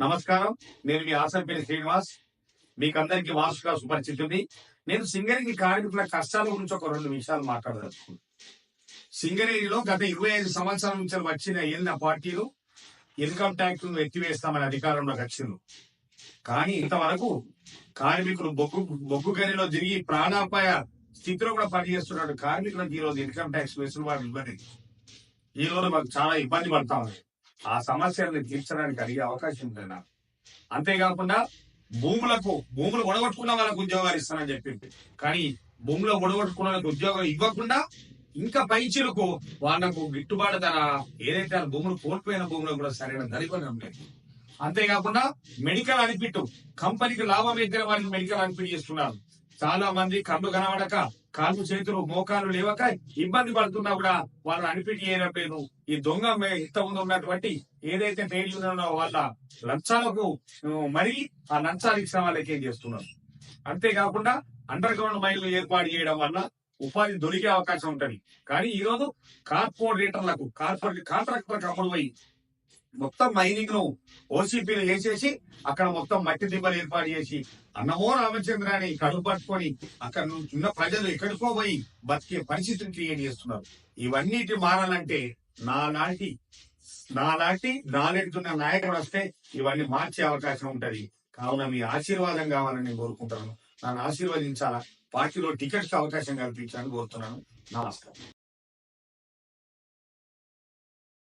నమస్కారం. నేను మీ ఆసంపల్లి శ్రీనివాస్. మీకు అందరికి వాసుగా సుపరిచితుంది నేను సింగరేణి కార్మికుల కష్టాల గురించి ఒక రెండు నిమిషాలు మాట్లాడదలుచుకున్నాను సింగరేణిలో గత ఇరవై ఐదు సంవత్సరాల నుంచి వచ్చిన ఏళ్ళ పార్టీలు ఇన్కమ్ ట్యాక్స్ను ఎత్తివేస్తామని అధికారంలోకి వచ్చింది కానీ ఇంతవరకు కార్మికులు బొగ్గు బొగ్గు గనిలో తిరిగి ప్రాణాపాయ స్థితిలో కూడా పనిచేస్తున్నాడు కార్మికులకు ఈ రోజు ఇన్కమ్ ట్యాక్స్ వెసులుబాటు ఇవ్వలేదు. ఈ రోజు మాకు చాలా ఇబ్బంది పడతా ఉంది. ఆ సమస్యలను తీర్చడానికి అడిగే అవకాశం ఉంది నాకు అంతేకాకుండా భూములకు భూములు ఒడగొట్టుకున్న వాళ్ళకు ఉద్యోగాలు ఇస్తానని చెప్పింది. కానీ భూములు ఒడగొట్టుకున్న వాళ్ళకి ఉద్యోగం ఇవ్వకుండా ఇంకా పైచిలకు వాళ్ళకు గిట్టుబాటు ధర ఏదైతే భూములు కోల్పోయిన భూములకు కూడా సరైన ధర ఇవ్వడం అంతేకాకుండా మెడికల్ అనిపిట్టు. కంపెనీకి లాభం ఎగ్గిన వారికి మెడికల్ అనిపిట్ చేస్తున్నారు. చాలా మంది కళ్ళు కనబడక కాళ్ళు చేతులు మోకాలు లేవక ఇబ్బంది పడుతున్నా కూడా వాళ్ళని అనిపిట్ చేయడం లేదు ఈ దొంగ మే- ముందు ఉన్నటువంటి ఏదైతే ట్రేడ్ యూనియన్ వాళ్ళ లంచాలకు మరి ఆ లంచాలు ఇచ్చిన వాళ్ళకి ఏం చేస్తున్నారు? అంతేకాకుండా అండర్ గ్రౌండ్ మైన్లు ఏర్పాటు చేయడం వల్ల ఉపాధి దొరికే అవకాశం ఉంటది. కానీ ఈ రోజు కార్పొరేటర్లకు కార్పొరేట్ కాంట్రాక్టర్ అమ్ముడు పోయి మొత్తం మైనింగ్ను ఓసీపీలు వేసేసి అక్కడ మొత్తం మట్టి దిబ్బలు ఏర్పాటు చేసి అన్నమో రామచంద్రాన్ని కడుపు పట్టుకొని అక్కడ ఉన్న ప్రజలు ఎక్కడికో పోయి బతికే పరిస్థితిని క్రియేట్ చేస్తున్నారు. ఇవన్నిటి మారాలంటే నాలాంటి నాలాంటి నాలెడ్జ్ ఉన్న నాయకుడు వస్తే ఇవన్నీ మార్చే అవకాశం ఉంటది. కావున మీ ఆశీర్వాదం కావాలని నేను కోరుకుంటున్నాను. నన్ను ఆశీర్వదించాలా? పార్టీలో టికెట్స్ అవకాశం కల్పించాలని కోరుతున్నాను. నమస్కారం.